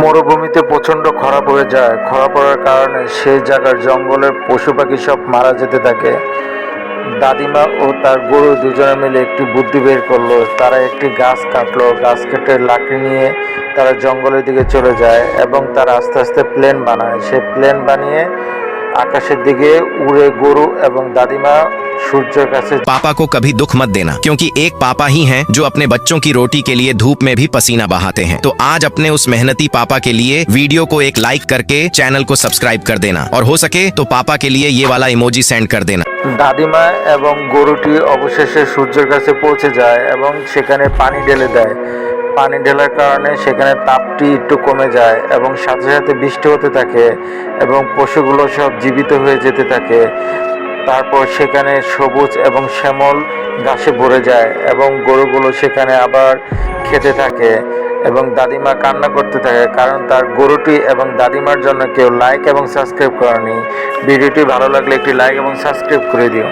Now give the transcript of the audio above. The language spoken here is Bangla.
মরুভূমিতে প্রচণ্ড খরা পড়ে যায়। খরা পড়ার কারণে সেই জায়গার জঙ্গলের পশু পাখি সব মারা যেতে থাকে। দাদিমা ও তার গরু দুজনে মিলে একটি বুদ্ধি বের করল। তারা একটি গাছ কাটলো। গাছ কেটে লাকড়ি নিয়ে তারা জঙ্গলের দিকে চলে যায় এবং তারা আস্তে আস্তে প্লেন বানায়। সে প্লেন বানিয়ে আকাশের দিকে উড়ে গরু এবং দাদিমা সূর্যের কাছে पापा को कभी दुख मत देना क्योंकि एक पापा ही हैं जो अपने बच्चों की रोटी के लिए धूप में भी पसीना बहाते हैं तो आज अपने उस मेहनती पापा के लिए वीडियो को एक लाइक करके चैनल को सब्सक्राइब कर देना और हो सके तो पापा के लिए ये वाला इमोजी सेंड कर देना দাদিমা এবং গরুটি অবশেষে সূর্যের কাছে পৌঁছে যায় এবং সেখানে পানি ঢেলে দেয় পানি ঢেলার কারণে সেখানে তাপটি একটু কমে যায় এবং সাথে সাথে বৃষ্টি হতে থাকে এবং পশুগুলো সব জীবিত হয়ে যেতে থাকে তারপর সেখানে সবুজ এবং শ্যামল গাছে ভরে যায় এবং গরুগুলো সেখানে আবার খেতে থাকে এবং দাদিমা কান্না করতে থাকে কারণ তার গরুটি এবং দাদিমার জন্য কেউ লাইক এবং সাবস্ক্রাইব করেনি। ভিডিওটি ভালো লাগলে একটি লাইক এবং সাবস্ক্রাইব করে দিও।